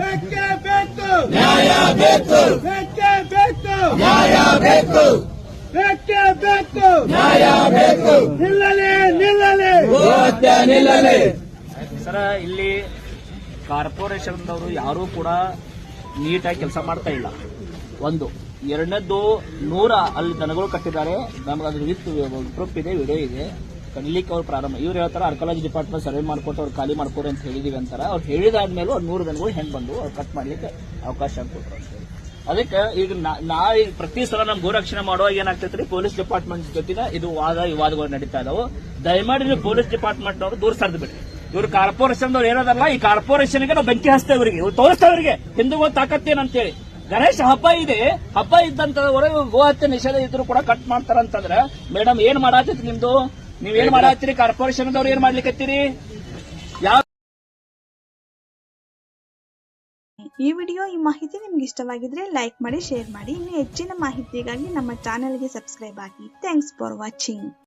ಬೇಕು ಬೇಕೇ ಬೇಕು ನ್ಯಾಯ ಬೇಕು ಬೇಕೇ ಬೇಕು ನ್ಯಾಯ ಬೇಕು ನಿಲ್ಲಲಿ ನಿಲ್ಲಲಿ. ಗೋಹತ್ಯೆ ನಿಲ್ಲಲಿ. ಸರ ಇಲ್ಲಿ ಕಾರ್ಪೊರೇಷನ್ದವರು ಯಾರೂ ಕೂಡ ನೀಟಾಗಿ ಕೆಲಸ ಮಾಡ್ತಾ ಇಲ್ಲ. ಒಂದು ಎರಡನೇದ್ದು ನೂರ ಅಲ್ಲಿ ದನಗಳು ಕಟ್ಟಿದ್ದಾರೆ. ನಮ್ಗೆ ಅದ್ರ ವಿತ್ ಪ್ರೂಫ್ ಇದೆ ವಿಡಿಯೋ ಇದೆ. ಕಡಿಲಿಕ್ಕೆ ಅವ್ರು ಪ್ರಾರಂಭ ಇವ್ರು ಹೇಳ್ತಾರೆ ಆರ್ಕಾಲಜಿ ಡಿಪಾರ್ಟ್ಮೆಂಟ್ ಸರ್ವೆ ಮಾಡ್ಕೊಟ್ಟು ಅವ್ರು ಖಾಲಿ ಮಾಡ್ಕೊಡಿ ಅಂತ ಹೇಳಿದೀವಿ ಅಂತಾರೆ. ಅವ್ರು ಹೇಳಿದಾದ್ಮೇಲೆ ಅವ್ರು ನೂರು ಜನಗಳು ಹೆಂಗೆ ಬಂದು ಅವ್ರು ಕಟ್ ಮಾಡ್ಲಿಕ್ಕೆ ಅವಕಾಶ ಕೊಟ್ಟರು. ಅದಕ್ಕೆ ಈಗ ನಾ- ಈಗ ಪ್ರತಿ ಸಲ ನಮ್ ಗೋರಕ್ಷಣೆ ಮಾಡುವಾಗ ಏನಾಗ್ತೈತ್ರಿ? ಪೊಲೀಸ್ ಡಿಪಾರ್ಟ್ಮೆಂಟ್ ಜೊತೆನ ಇದು ವಾದ, ವಿವಾದಗಳು ನಡೀತಾ ಇದಾವೆ. ದಯಮಾಡಿ ನೀವು ಪೊಲೀಸ್ ಡಿಪಾರ್ಟ್ಮೆಂಟ್ ಅವರು ದೂರ ಸರಿದು ಬಿಡ್ರಿ. ಇವ್ರು ಕಾರ್ಪೊರೇಷನ್ ಅವ್ರು ಏನದಲ್ಲ, ಈ ಕಾರ್ಪೊರೇಷನ್ಗೆ ನಾವು ಬೆಂಕಿ ಹಚ್ತೇವೆ ಇವರಿಗೆ. ಇವ್ರು ತೋರಿಸ್ತೇವೆ ಇವರಿಗೆ, ಹಿಂದೂಗಳು ತಾಕತ್ತೇನಂತೇಳಿ ಗಣೇಶ ಹಬ್ಬ ಇದೆ. ಹಬ್ಬ ಇದ್ದಂತವರೆಗೂ ಗೋಹತ್ಯೆ ನಿಷೇಧ ಇದ್ರು ಕೂಡ ಕಟ್ ಮಾಡ್ತಾರಂತಂದ್ರೆ ಮೇಡಮ್ ಏನ್ ಮಾಡಾತೈತಿ ನಿಮ್ದು? ನೀವ್ ಮಾಡತ್ತೀರಿ ಮಾಡಾತ್ತೀರಿ? ಕಾರ್ಪೊರೇಷನ್ ಅವ್ರು ಏನ್ ಮಾಡ್ಲಿಕ್ಕತ್ತೀರಿ ಯಾವ ಈ ವಿಡಿಯೋ ಈ ಮಾಹಿತಿ ನಿಮ್ಗೆ ಇಷ್ಟವಾಗಿದ್ರೆ ಲೈಕ್ ಮಾಡಿ ಶೇರ್ ಮಾಡಿ. ಇನ್ನು ಹೆಚ್ಚಿನ ಮಾಹಿತಿಗಾಗಿ ನಮ್ಮ ಚಾನೆಲ್ಗೆ ಸಬ್ಸ್ಕ್ರೈಬ್ ಆಗಿ. Thanks for watching